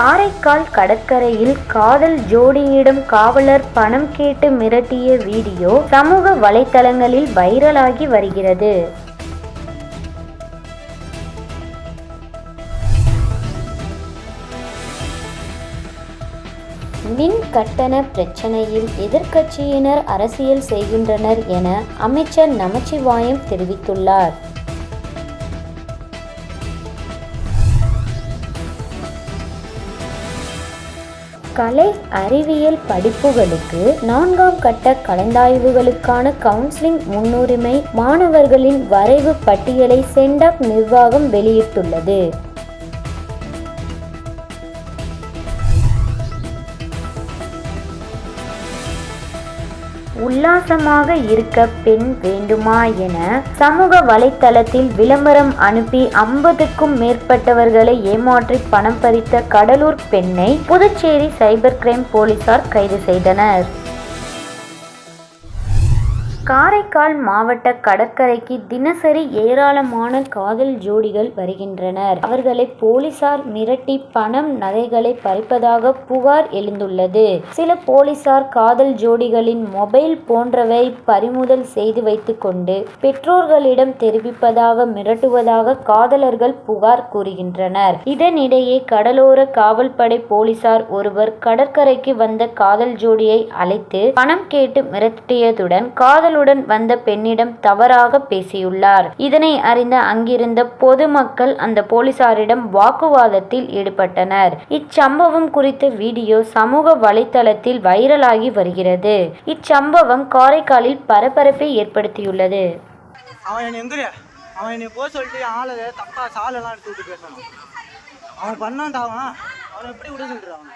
காரைக்கால் கடற்கரையில் காதல் ஜோடியிடம் காவலர் பணம் கேட்டு மிரட்டிய வீடியோ சமூக வலைதளங்களில் வைரலாகி வருகிறது. மின் கட்டண பிரச்சனையில் எதிர்க்கட்சியினர் அரசியல் செய்கின்றனர் என அமைச்சர் நமச்சிவாயம் தெரிவித்துள்ளார். கலை அறிவியல் படிப்புகளுக்கு நான்காம் கட்ட கலந்தாய்வுகளுக்கான கவுன்சிலிங் முன்னுரிமை மாணவர்களின் வரைவு பட்டியலை சென்டாக் நிர்வாகம் வெளியிட்டுள்ளது. மாற்றமாக இருக்க பெண் வேண்டுமா என சமூக வலைத்தளத்தில் விளம்பரம் அனுப்பி ஐம்பதுக்கும் மேற்பட்டவர்களை ஏமாற்றி பணம் பறித்த கடலூர் பெண்ணை புதுச்சேரி சைபர் கிரைம் போலீசார் கைது செய்தனர். காரைக்கால் மாவட்ட கடற்கரைக்கு தினசரி ஏராளமான காதல் ஜோடிகள் வருகின்றனர். அவர்களை போலீசார் மிரட்டி பணம் நகைகளை பறிப்பதாக புகார் எழுந்துள்ளது. சில போலீசார் காதல் ஜோடிகளின் மொபைல் போன்றவை பறிமுதல் செய்து வைத்துக்கொண்டு பெற்றோர்களிடம் தெரிவிப்பதாக மிரட்டுவதாக காதலர்கள் புகார் கூறுகின்றனர். இதனிடையே கடலோர காவல்படை போலீசார் ஒருவர் கடற்கரைக்கு வந்த காதல் ஜோடியை அழைத்து பணம் கேட்டு மிரட்டியதுடன் காதலுடன் வந்த பெண்ணிடம் தவறாக பேசியுள்ளார். இதனை அறிந்த அங்கிருந்த பொதுமக்கள் அந்த போலீசாரிடம் வாக்குவாதத்தில் ஈடுபட்டனர். இச்சம்பவம் குறித்த வீடியோ சமூக வலைத்தளத்தில் வைரலாகி வருகிறது. இச்சம்பவம் காரைக்காலில் பரபரப்பை ஏற்படுத்தியுள்ளது. அவன் அவன் என்னை போக சொல்லிட்டு தப்பா சாலெல்லாம் எடுத்து பேசணும் அவன் பண்ணான் அவனை எப்படி விட சொல்றான்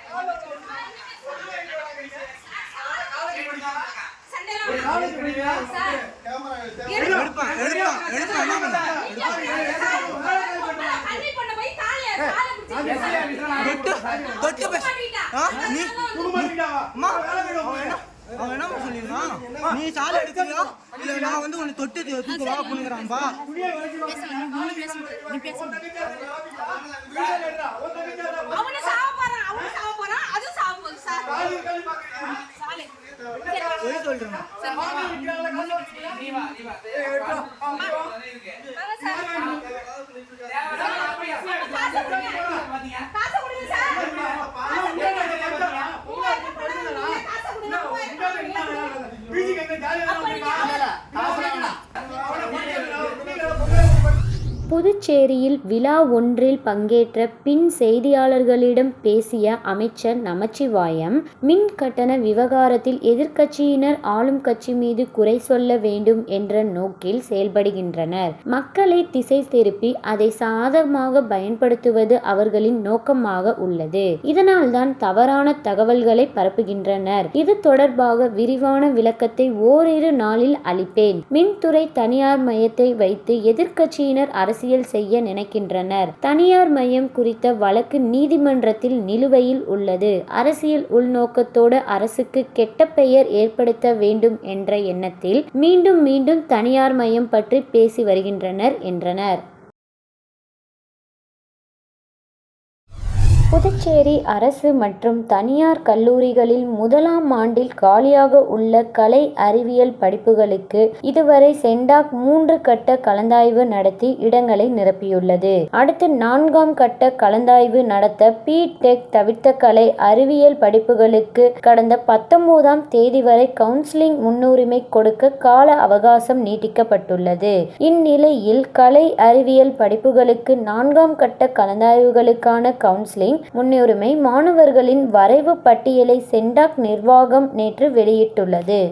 நீ சாலை எடுக்கிறியா இல்ல நான் வந்து உன்னை தொட்டு தூக்க வா பண்ணுங்கிறான்பா அவனு சாவ போறான் அவனு சாவ போறான் அது சாவ போகுது சார் சொல்றேன் புதுச்சேரியில் விழா ஒன்றில் பங்கேற்ற பின் செய்தியாளர்களிடம் பேசிய அமைச்சர் நமச்சிவாயம் மின் கட்டண விவகாரத்தில் எதிர்க்கட்சியினர் ஆளும் கட்சி மீது குறை சொல்ல வேண்டும் என்ற நோக்கில் செயல்படுகின்றனர். மக்களை திசை திருப்பி அதை சாதகமாக பயன்படுத்துவது அவர்களின் நோக்கமாக உள்ளது. இதனால்தான் தவறான தகவல்களை பரப்புகின்றனர். இது தொடர்பாக விரிவான விளக்கத்தை ஓரிரு நாளில் அளிப்பேன். மின்துறை தனியார் மையத்தை வைத்து எதிர்க்கட்சியினர் அரசியல் செய்ய நினைக்கின்றனர். தனியார் மையம் குறித்த வழக்கு நீதிமன்றத்தில் நிலுவையில் உள்ளது. அரசியல் உள்நோக்கத்தோடு அரசுக்கு கெட்ட பெயர் ஏற்படுத்த வேண்டும் என்ற எண்ணத்தில் மீண்டும் மீண்டும் தனியார் மையம் பற்றி பேசி வருகின்றனர் என்றனர். புதுச்சேரி அரசு மற்றும் தனியார் கல்லூரிகளில் முதலாம் ஆண்டில் காலியாக உள்ள கலை அறிவியல் படிப்புகளுக்கு இதுவரை சென்டாக் மூன்று கட்ட கலந்தாய்வு நடத்தி இடங்களை நிரப்பியுள்ளது. அடுத்து நான்காம் கட்ட கலந்தாய்வு நடத்த பி டெக் தவிர்த்த கலை அறிவியல் படிப்புகளுக்கு கடந்த பத்தொன்பதாம் தேதி வரை கவுன்சிலிங் முன்னுரிமை கொடுக்க கால அவகாசம் நீட்டிக்கப்பட்டுள்ளது. இந்நிலையில் கலை அறிவியல் படிப்புகளுக்கு நான்காம் கட்ட கலந்தாய்வுகளுக்கான கவுன்சிலிங் முன்னுரிமை மாணவர்களின் வரைவு பட்டியலை சென்டாக் நிர்வாகம் நேற்று வெளியிட்டுள்ளது.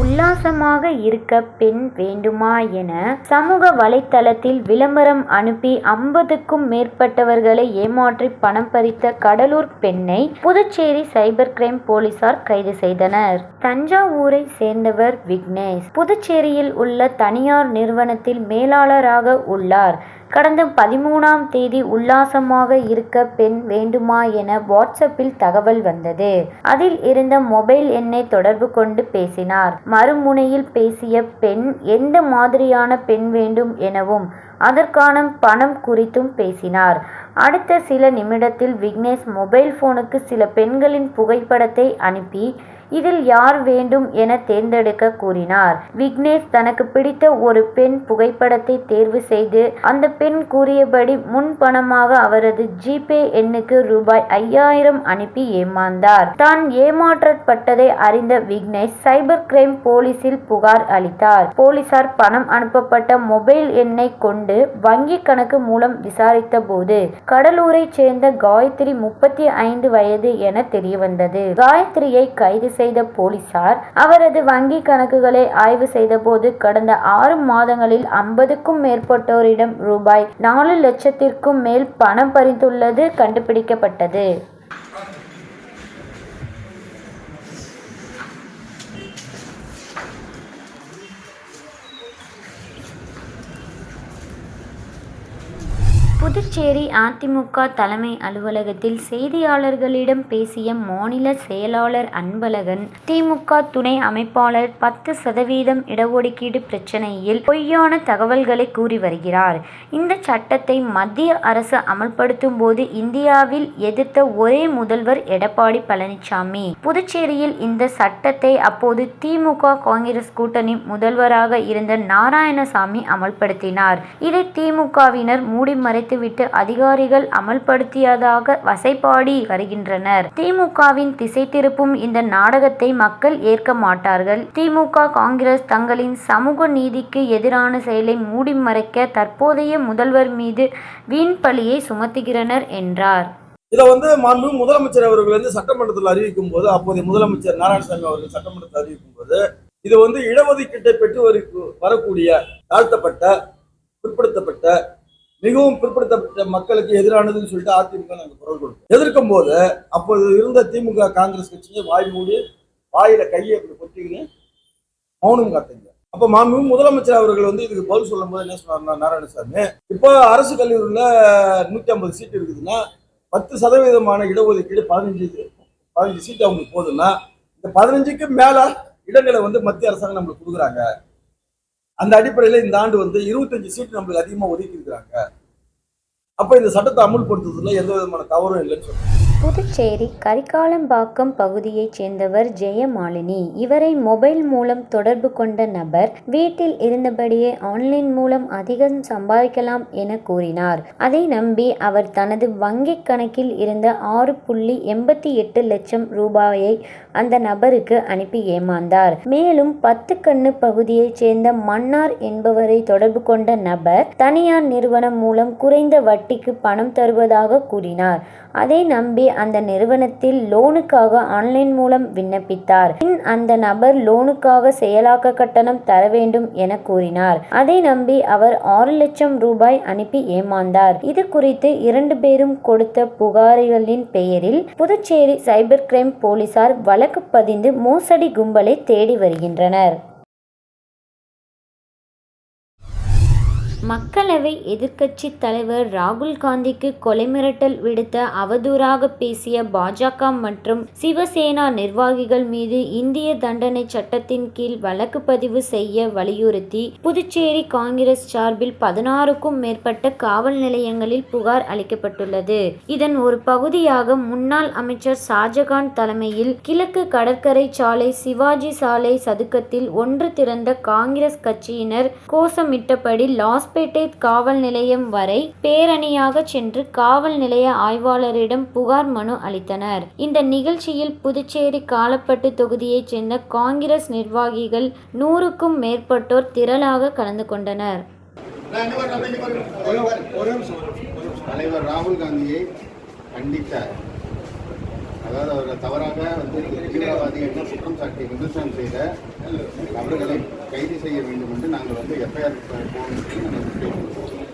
உல்லாசமாக இருக்க பெண் வேண்டுமா என சமூக வலைத்தளத்தில் விளம்பரம் அனுப்பி ஐம்பதுக்கும் மேற்பட்டவர்களை ஏமாற்றி பணம் பறித்த கடலூர் பெண்ணை புதுச்சேரி சைபர் கிரைம் போலீசார் கைது செய்தனர். தஞ்சாவூரை சேர்ந்தவர் விக்னேஷ். புதுச்சேரியில் உள்ள தனியார் நிறுவனத்தில் மேலாளராக உள்ளார். கடந்த பதிமூணாம் தேதி உல்லாசமாக இருக்க பெண் வேண்டுமா என வாட்ஸ்அப்பில் தகவல் வந்தது. அதில் இருந்த மொபைல் எண்ணை தொடர்பு கொண்டு பேசினார். மறுமுனையில் பேசிய பெண் எந்த மாதிரியான பெண் வேண்டும் எனவும் அதற்கான பணம் குறித்தும் பேசினார். அடுத்த சில நிமிடத்தில் விக்னேஷ் மொபைல் போனுக்கு சில பெண்களின் புகைப்படத்தை அனுப்பி இதில் யார் வேண்டும் என தேர்ந்தெடுக்க கூறினார். விக்னேஷ் தனக்கு பிடித்த ஒரு பெண் புகைப்படத்தை தேர்வு செய்து அந்த பெண் கூறியபடி முன் பணமாக அவரது ஜிபே எண்ணுக்கு ரூபாய் ஐயாயிரம் அனுப்பி ஏமாந்தார். தான் ஏமாற்றப்பட்டதை அறிந்த விக்னேஷ் சைபர் கிரைம் போலீசில் புகார் அளித்தார். போலீசார் பணம் அனுப்பப்பட்ட மொபைல் எண்ணை கொண்டு வங்கி கணக்கு மூலம் விசாரித்த போது கடலூரைச் சேர்ந்த காயத்ரி முப்பத்தி ஐந்து வயது என தெரியவந்தது. காயத்ரியை கைது செய்த போலீசார் அவரது வங்கி கணக்குகளை ஆய்வு செய்தபோது கடந்த ஆறு மாதங்களில் ஐம்பதுக்கும் மேற்பட்டோரிடம் ரூபாய் நாலு லட்சத்திற்கும் மேல் பணம் பறிந்துள்ளது கண்டுபிடிக்கப்பட்டது. புதுச்சேரி அதிமுக தலைமை அலுவலகத்தில் செய்தியாளர்களிடம் பேசிய மாநில செயலாளர் அன்பழகன் திமுக துணை அமைப்பாளர் பத்து சதவீதம் இடஒதுக்கீடு பிரச்சனையில் பொய்யான தகவல்களை கூறி வருகிறார். இந்த சட்டத்தை மத்திய அரசு அமல்படுத்தும் போது இந்தியாவில் எதிர்த்த ஒரே முதல்வர் எடப்பாடி பழனிசாமி. புதுச்சேரியில் இந்த சட்டத்தை அப்போது திமுக காங்கிரஸ் கூட்டணி முதல்வராக இருந்த நாராயணசாமி அமல்படுத்தினார். இதை திமுகவினர் மூடி வைத்துவிட்டு அதிகாரிகள் அமல்படுத்தியதாக வசைபாடி வருகின்றனர். திமுகவின் திசை திருப்பும் இந்த நாடகத்தை மக்கள் ஏற்க மாட்டார்கள். திமுக காங்கிரஸ் தங்களின் சமூக நீதிக்கு எதிரான செயலை மூடி மறைக்க தற்போதைய முதல்வர் மீது வீண் பழியை சுமத்துகிறனர் என்றார். இதை வந்து மாண்பு முதலமைச்சர் அவர்கள் வந்து சட்டமன்றத்தில் அறிவிக்கும் போது அப்போதைய முதலமைச்சர் நாராயணசாமி அவர்கள் சட்டமன்றத்தில் அறிவிக்கும் போது இது வந்து இடஒதுக்கீட்டை பெற்று வரக்கூடிய தாழ்த்தப்பட்ட பிற்படுத்தப்பட்ட மிகவும் பிற்படுத்தப்பட்ட மக்களுக்கு எதிரானதுன்னு சொல்லிட்டு அதிமுக நாங்கள் குரல் கொடுத்தோம். எதிர்க்கும் போது அப்போது இருந்த திமுக காங்கிரஸ் கட்சியை வாய் மூடி வாயில கையை அப்படி கொட்டிங்கன்னு மௌனம் காத்தீங்க. அப்ப மாண்பு முதலமைச்சர் அவர்கள் வந்து இதுக்கு பதில் சொல்லும் போது என்ன சொன்னார்னா நாராயணசாமி இப்போ அரசு கல்லூரியில் நூத்தி ஐம்பது சீட் இருக்குதுன்னா பத்து சதவீதமான இடஒதுக்கீடு பதினஞ்சு பதினஞ்சு சீட் அவங்களுக்கு போதுன்னா இந்த பதினஞ்சுக்கு மேல இடங்களை வந்து மத்திய அரசாங்கம் நம்மளுக்கு கொடுக்குறாங்க. அந்த அடிப்படையில் இந்த ஆண்டு வந்து இருபத்தஞ்சு சீட் நம்மளுக்கு அதிகமாக ஒதுக்கி இருக்கிறாங்க அப்போ இந்த சட்டத்தை அமுல்படுத்துறதுல எந்த விதமான தவறும் இல்லைன்னு சொல்றாங்க. புதுச்சேரி கரிகாலம்பாக்கம் பகுதியைச் சேர்ந்தவர் ஜெயமாலினி. இவரை மொபைல் மூலம் தொடர்பு கொண்ட நபர் வீட்டில் இருந்தபடியே ஆன்லைன் மூலம் அதிகம் சம்பாதிக்கலாம் என கூறினார். அதை நம்பி அவர் தனது வங்கிக் கணக்கில் இருந்த ஆறு புள்ளி எண்பத்தி எட்டு லட்சம் ரூபாயை அந்த நபருக்கு அனுப்பி ஏமாந்தார். மேலும் பத்து கண்ணு பகுதியைச் சேர்ந்த மன்னார் என்பவரை தொடர்பு கொண்ட நபர் தனியார் நிறுவனம் மூலம் குறைந்த வட்டி வட்டிக்கு பணம் தருவதாக கூறினார். அதை நம்பி அந்த நிறுவனத்தில் லோனுக்காக ஆன்லைன் மூலம் விண்ணப்பித்தார். பின் அந்த நபர் லோனுக்காக செயலாக்க கட்டணம் தர வேண்டும் என கூறினார். அதை நம்பி அவர் ஆறு லட்சம் ரூபாய் அனுப்பி ஏமாந்தார். இது குறித்து இரண்டு பேரும் கொடுத்த புகார்களின் பெயரில் புதுச்சேரி சைபர் கிரைம் போலீசார் வழக்கு பதிந்து மோசடி கும்பலை தேடி வருகின்றனர். மக்களவை எதிர்க்கட்சி தலைவர் ராகுல் காந்திக்கு கொலை மிரட்டல் விடுத்த அவதூறாக பேசிய பாஜக மற்றும் சிவசேனா நிர்வாகிகள் மீது இந்திய தண்டனை சட்டத்தின் கீழ் வழக்கு பதிவு செய்ய வலியுறுத்தி புதுச்சேரி காங்கிரஸ் சார்பில் பதினாறுக்கும் மேற்பட்ட காவல் நிலையங்களில் புகார் அளிக்கப்பட்டுள்ளது. இதன் ஒரு பகுதியாக முன்னாள் அமைச்சர் ஷாஜகான் தலைமையில் கிழக்கு கடற்கரை சாலை சிவாஜி சாலை சதுக்கத்தில் ஒன்று திறந்த காங்கிரஸ் கட்சியினர் கோஷமிட்டபடி லாஸ்பேட்டை காவல் நிலையம் வரை பேரணியாக சென்று காவல் நிலைய ஆய்வாளரிடம் புகார் மனு அளித்தனர். இந்த நிகழ்ச்சியில் புதுச்சேரி காலப்பட்டு தொகுதியைச் சேர்ந்த காங்கிரஸ் நிர்வாகிகள் நூறுக்கும் மேற்பட்டோர் திரளாக கலந்து கொண்டனர். தலைவர் ராகுல் காந்தியை கண்டித்தார். அதாவது அவரை தவறாக வந்து தீவிரவாதி என்ன குற்றம் சாட்டி விமர்சனம் செய்த அவர்களை கைது செய்ய வேண்டும் என்று நாங்கள் வந்து எஃப்ஐஆர் போகணும் சொல்லி நாங்கள்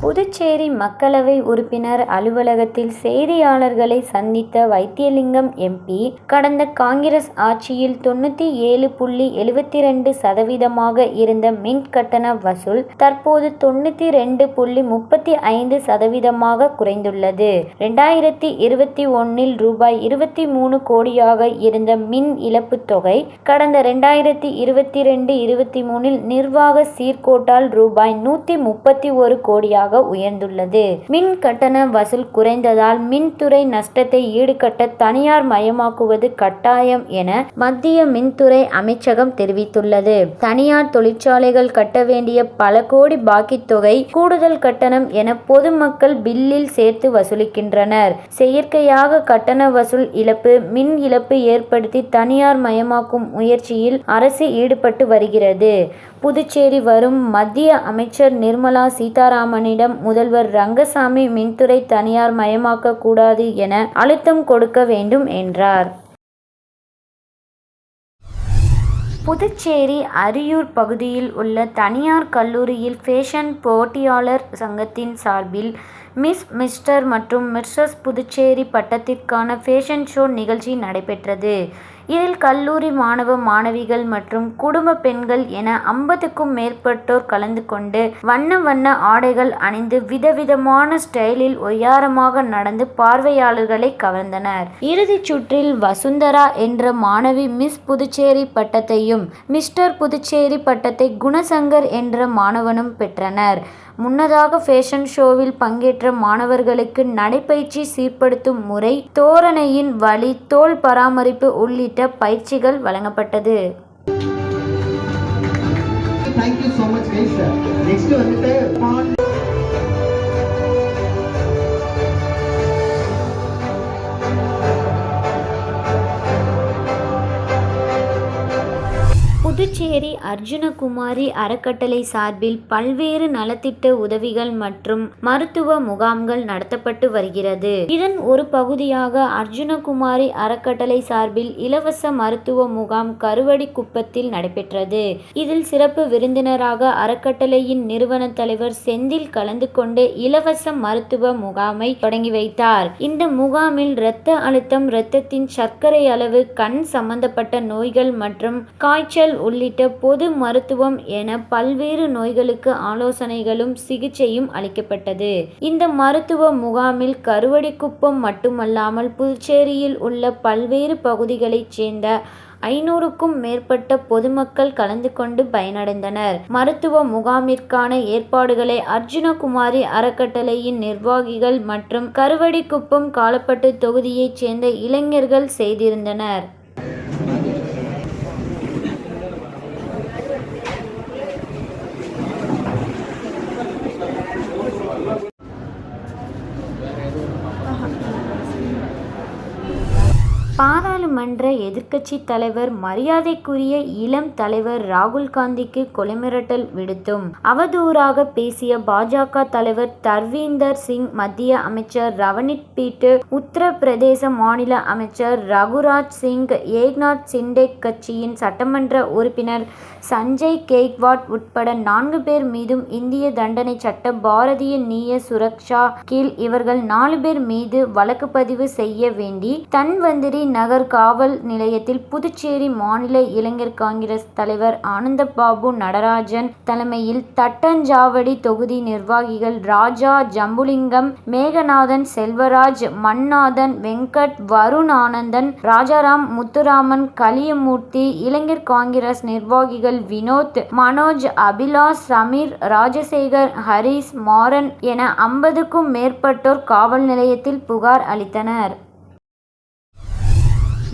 புதுச்சேரி மக்களவை உறுப்பினர் அலுவலகத்தில் செய்தியாளர்களை சந்தித்த வைத்தியலிங்கம் எம்பி கடந்த காங்கிரஸ் ஆட்சியில் தொண்ணூற்றி ஏழு புள்ளி எழுபத்தி ரெண்டு சதவீதமாக இருந்த மின் கட்டண வசூல் தற்போது தொண்ணூற்றி ரெண்டு புள்ளி முப்பத்தி ஐந்து சதவீதமாக குறைந்துள்ளது. ரெண்டாயிரத்தி இருபத்தி ஒன்னில் ரூபாய் இருபத்தி மூணு கோடியாக இருந்த மின் இழப்பு தொகை கடந்த ரெண்டாயிரத்தி இருபத்தி ரெண்டு இருபத்தி மூணில் நிர்வாக சீர்கோட்டால் ரூபாய் நூற்றி முப்பத்தி ஒரு கோடியாக உயர்ந்துள்ளது. மின் கட்டண வசூல் குறைந்ததால் மின்துறை நஷ்டத்தை ஈடுகட்ட தனியார் மயமாக்குவது கட்டாயம் என மத்திய மின்துறை அமைச்சகம் தெரிவித்துள்ளது. தனியார் தொழிற்சாலைகள் கட்ட வேண்டிய பல கோடி பாக்கி தொகை கூடுதல் கட்டணம் என பொதுமக்கள் பில்லில் சேர்த்து வசூலிக்கின்றனர். செயற்கையாக கட்டண வசூல் இழப்பு மின் இழப்பு ஏற்படுத்தி தனியார் மயமாக்கும் முயற்சியில் அரசு ஈடுபட்டு வருகிறது. புதுச்சேரி வரும் மத்திய அமைச்சர் நிர்மலா சீதாராமனிடம் முதல்வர் ரங்கசாமி மின்துறை தனியார் மயமாக்க கூடாது என அழுத்தம் கொடுக்க வேண்டும் என்றார். புதுச்சேரி அரியூர் பகுதியில் உள்ள தனியார் கல்லூரியில் ஃபேஷன் போட்டியாளர் சங்கத்தின் சார்பில் மிஸ் மிஸ்டர் மற்றும் மிஸ்ஸஸ் புதுச்சேரி பட்டத்திற்கான ஃபேஷன் ஷோ நிகழ்ச்சி நடைபெற்றது. இதில் கல்லூரி மாணவ மாணவிகள் மற்றும் குடும்ப பெண்கள் என ஐம்பதுக்கும் மேற்பட்டோர் கலந்து கொண்டு வண்ண வண்ண ஆடைகள் அணிந்து விதவிதமான ஸ்டைலில் ஒய்யாரமாக நடந்து பார்வையாளர்களை கவர்ந்தனர். இறுதிச் சுற்றில் வசுந்தரா என்ற மாணவி மிஸ் புதுச்சேரி பட்டத்தையும் மிஸ்டர் புதுச்சேரி பட்டத்தை குணசங்கர் என்ற மாணவனும் பெற்றனர். முன்னதாக ஃபேஷன் ஷோவில் பங்கேற்ற மாணவர்களுக்கு நடைப்பயிற்சி சீர்படுத்தும் முறை தோரணையின் வழி தோல் பராமரிப்பு உள்ளிட்ட பயிற்சிகள் வழங்கப்பட்டது. தேங்க்யூ ஸோ மச் நெக்ஸ்ட் வந்துட்டு புதுச்சேரி அர்ஜுனகுமாரி அறக்கட்டளை சார்பில் பல்வேறு நலத்திட்ட உதவிகள் மற்றும் மருத்துவ முகாம்கள் நடத்தப்பட்டு வருகிறது. இதன் ஒரு பகுதியாக அர்ஜுனகுமாரி அறக்கட்டளை சார்பில் இலவச மருத்துவ முகாம் கருவடி குப்பத்தில் நடைபெற்றது. இதில் சிறப்பு விருந்தினராக அறக்கட்டளையின் நிறுவன தலைவர் செந்தில் கலந்து கொண்டு இலவச மருத்துவ முகாமை தொடங்கி வைத்தார். இந்த முகாமில் இரத்த அழுத்தம் இரத்தத்தின் சர்க்கரை அளவு கண் சம்பந்தப்பட்ட நோய்கள் மற்றும் காய்ச்சல் உள்ளிட்ட பொது மருத்துவம் என பல்வேறு நோய்களுக்கு ஆலோசனைகளும் சிகிச்சையும் அளிக்கப்பட்டது. இந்த மருத்துவ முகாமில் கருவடிக்குப்பம் மட்டுமல்லாமல் புதுச்சேரியில் உள்ள பல்வேறு பகுதிகளைச் சேர்ந்த ஐநூறுக்கும் மேற்பட்ட பொதுமக்கள் கலந்து கொண்டு பயனடைந்தனர். மருத்துவ முகாமிற்கான ஏற்பாடுகளை அர்ஜுனகுமாரி அறக்கட்டளையின் நிர்வாகிகள் மற்றும் கருவடிக்குப்பம் காலப்பட்டு தொகுதியைச் சேர்ந்த இளைஞர்கள் செய்திருந்தனர். பாராளுமன்ற எதிர்க்கட்சி தலைவர் மரியாதைக்குரிய இளம் தலைவர் ராகுல் காந்திக்கு கொலை மிரட்டல் விடுத்தும். அவதூறாக பேசிய பாஜக தலைவர் தர்வீந்தர் சிங் மத்திய அமைச்சர் ரவனித் பீட்டு உத்தரப்பிரதேச மாநில அமைச்சர் ரகுராஜ் சிங் ஏக்நாத் சிண்டே கட்சியின் சட்டமன்ற உறுப்பினர் சஞ்சய் கேக்வாட் உட்பட நான்கு பேர் மீதும் இந்திய தண்டனை சட்ட பாரதிய நீய சுரக்ஷா கீழ் இவர்கள் நாலு பேர் மீது வழக்கு பதிவு செய்ய வேண்டி தன்வந்திரி நகர் காவல் நிலையத்தில் புதுச்சேரி மாநில இளைஞர் காங்கிரஸ் தலைவர் ஆனந்தபாபு நடராஜன் தலைமையில் தட்டஞ்சாவடி தொகுதி நிர்வாகிகள் ராஜா ஜம்புலிங்கம் மேகநாதன் செல்வராஜ் மன்னாதன் வெங்கட் வருண் ஆனந்தன் ராஜாராம் முத்துராமன் கலியமூர்த்தி இளைஞர் காங்கிரஸ் நிர்வாகிகள் வினோத் மனோஜ் அபிலாஷ் சமீர் ராஜசேகர் ஹரிஸ் மாறன் என ஐம்பதுக்கும் மேற்பட்டோர் காவல் நிலையத்தில் புகார் அளித்தனர்.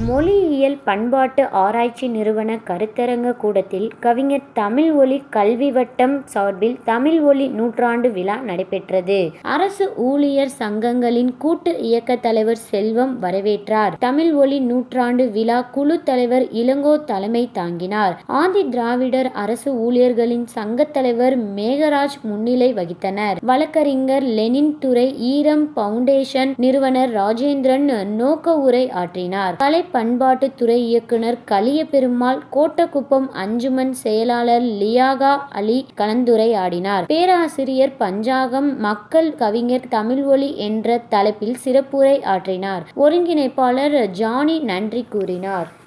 மொழியியல் பண்பாட்டு ஆராய்ச்சி நிறுவன கருத்தரங்க கூடத்தில் கவிஞர் தமிழ் ஒலி கல்வி வட்டம் சார்பில் தமிழ் ஒலி நூற்றாண்டு விழா நடைபெற்றது. அரசு ஊழியர் சங்கங்களின் கூட்டு இயக்க தலைவர் செல்வம் வரவேற்றார். தமிழ் ஒலி நூற்றாண்டு விழா குழு தலைவர் இளங்கோ தலைமை தாங்கினார். ஆதி திராவிடர் அரசு ஊழியர்களின் சங்க தலைவர் மேகராஜ் முன்னிலை வகித்தனர். வழக்கறிஞர் லெனின் துறை ஈரம் பவுண்டேஷன் நிறுவனர் ராஜேந்திரன் நோக்க உரை ஆற்றினார். கலை பண்பாட்டுத்துறை இயக்குனர் கலிய பெருமாள் கோட்டக்குப்பம் அஞ்சுமன் செயலாளர் லியாகா அலி கலந்துரையாடினார். பேராசிரியர் பஞ்சாகம் மக்கள் கவிஞர் தமிழ்வொலி என்ற தலைப்பில் சிறப்புரை ஆற்றினார். ஒருங்கிணைப்பாளர் ஜானி நன்றி கூறினார்.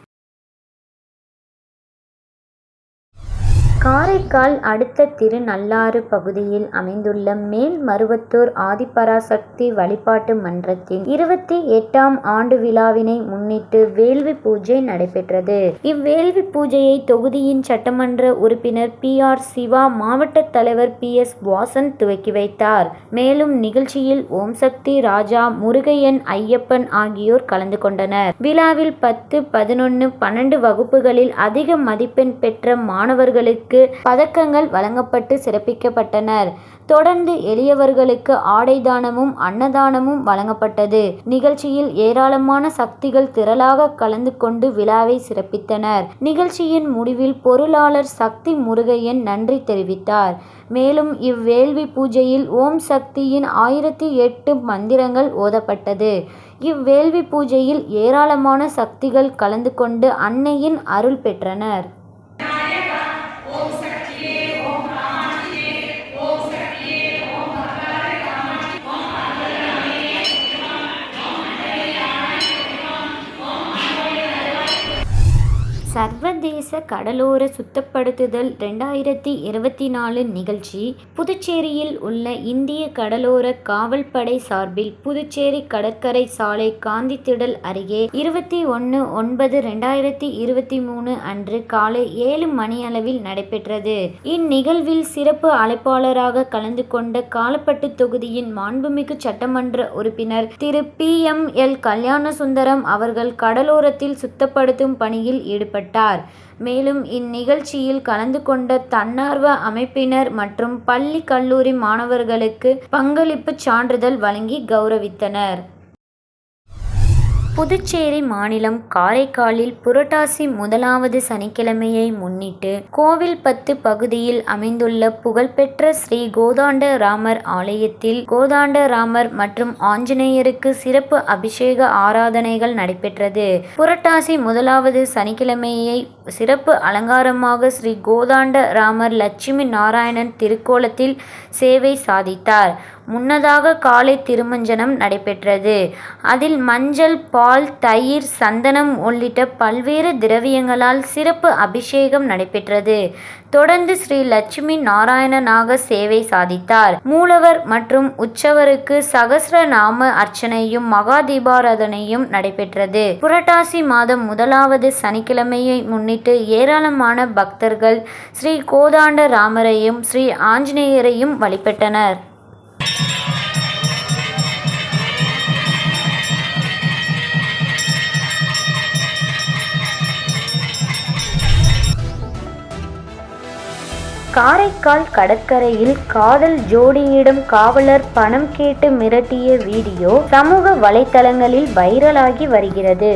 காரைக்கால் அடுத்த திருநள்ளாறு பகுதியில் அமைந்துள்ள மேல்மருவத்தூர் ஆதிபராசக்தி வழிபாட்டு மன்றத்தின் இருபத்தி எட்டாம் ஆண்டு விழாவினை முன்னிட்டு வேள்வி பூஜை நடைபெற்றது. இவ்வேள்வி பூஜையை தொகுதியின் சட்டமன்ற உறுப்பினர் பி ஆர் சிவா மாவட்ட தலைவர் பி எஸ் வாசன் துவக்கி வைத்தார். மேலும் நிகழ்ச்சியில் ஓம் சக்தி ராஜா முருகையன் ஐயப்பன் ஆகியோர் கலந்து கொண்டனர். விழாவில் பத்து பதினொன்று பன்னெண்டு வகுப்புகளில் அதிக மதிப்பெண் பெற்ற மாணவர்களுக்கு பதக்கங்கள் வழங்கப்பட்டு சிறப்பிக்கப்பட்டனர். தொடர்ந்து எளியவர்களுக்கு ஆடை தானமும் அன்னதானமும் வழங்கப்பட்டது. நிகழ்ச்சியில் ஏராளமான சக்திகள் திரளாக கலந்து கொண்டு விழாவை சிறப்பித்தனர். நிகழ்ச்சியின் முடிவில் பொருளாளர் சக்தி முருகையன் நன்றி தெரிவித்தார். மேலும் இவ்வேள்வி பூஜையில் ஓம் சக்தியின் ஆயிரத்தி எட்டு மந்திரங்கள் ஓதப்பட்டது. இவ்வேள்வி பூஜையில் ஏராளமான சக்திகள் கலந்து கொண்டு அன்னையின் அருள் பெற்றனர். സർവ്വ சர்வதேச கடலோர சுத்தப்படுத்துதல் ரெண்டாயிரத்தி இருபத்தி நாலு நிகழ்ச்சி. புதுச்சேரியில் உள்ள இந்திய கடலோர காவல்படை சார்பில் புதுச்சேரி கடற்கரை சாலை காந்தித்திடல் அருகே இருபத்தி ஒன்று ஒன்பது ரெண்டாயிரத்தி இருபத்தி மூணு அன்று காலை ஏழு மணியளவில் நடைபெற்றது. இந்நிகழ்வில் சிறப்பு அழைப்பாளராக கலந்து கொண்ட காலப்பட்டு தொகுதியின் மாண்புமிகு சட்டமன்ற உறுப்பினர் Thiru P M L Kalyanasundaram அவர்கள் கடலோரத்தில் சுத்தப்படுத்தும் பணியில் ஈடுபட்டார். மேலும் இந்நிகழ்ச்சியில் கலந்து கொண்ட தன்னார்வ அமைப்பினர் மற்றும் பள்ளி கல்லூரி மாணவர்களுக்கு பங்களிப்பு சான்றிதழ் வழங்கி கௌரவித்தனர். புதுச்சேரி மாநிலம் காரைக்காலில் புரட்டாசி முதலாவது சனிக்கிழமையை முன்னிட்டு கோவில்பத்து பகுதியில் அமைந்துள்ள புகழ்பெற்ற ஸ்ரீ கோதாண்ட ராமர் ஆலயத்தில் கோதாண்ட ராமர் மற்றும் ஆஞ்சநேயருக்கு சிறப்பு அபிஷேக ஆராதனைகள் நடைபெற்றது. புரட்டாசி முதலாவது சனிக்கிழமையை சிறப்பு அலங்காரமாக ஸ்ரீ கோதாண்ட ராமர் லட்சுமி நாராயணன் திருக்கோலத்தில் சேவை சாதித்தார். முன்னதாக காலை திருமஞ்சனம் நடைபெற்றது. அதில் மஞ்சள் பால் தயிர் சந்தனம் உள்ளிட்ட பல்வேறு திரவியங்களால் சிறப்பு அபிஷேகம் நடைபெற்றது. தொடர்ந்து ஸ்ரீ லட்சுமி நாராயணனாக சேவை சாதித்தார். மூலவர் மற்றும் உற்சவருக்கு சகஸ்ர நாம அர்ச்சனையும் மகா தீபாராதனையும் நடைபெற்றது. புரட்டாசி மாதம் முதலாவது சனிக்கிழமையை முன்னிட்டு ஏராளமான பக்தர்கள் ஸ்ரீ கோதாண்ட ராமரையும் ஸ்ரீ ஆஞ்சநேயரையும் வழிபட்டனர். காரைக்கால் கடற்கரையில் காதல் ஜோடியிடம் காவலர் பணம் கேட்டு மிரட்டிய வீடியோ சமூக வலைதளங்களில் வைரலாகி வருகிறது.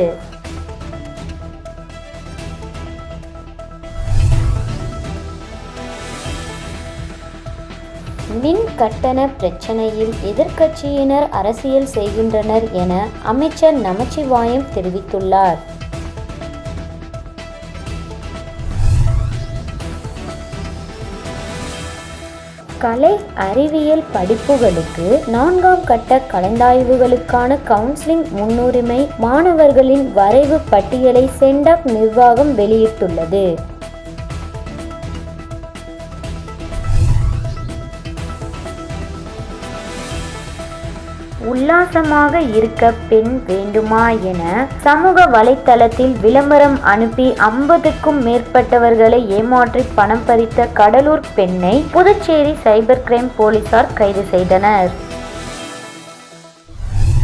கட்டண பிரச்சனையில் எதிர்க்கட்சியினர் அரசியல் செய்கின்றனர் என அமைச்சர் நமச்சிவாயம் தெரிவித்துள்ளார். கலை அறிவியல் படிப்புகளுக்கு நான்காம் கட்ட கலந்தாய்வுகளுக்கான கவுன்சிலிங் முன்னுரிமை மாணவர்களின் வரைவு பட்டியலை சென்டாக் நிர்வாகம் வெளியிட்டுள்ளது. உல்லாசமாக இருக்க பெண் வேண்டுமா என சமூக வலைத்தளத்தில் விளம்பரம் அனுப்பி ஐம்பதுக்கும் மேற்பட்டவர்களை ஏமாற்றி பணம் பறித்த கடலூர் பெண்ணை புதுச்சேரி சைபர் கிரைம் போலீசார் கைது செய்தனர்.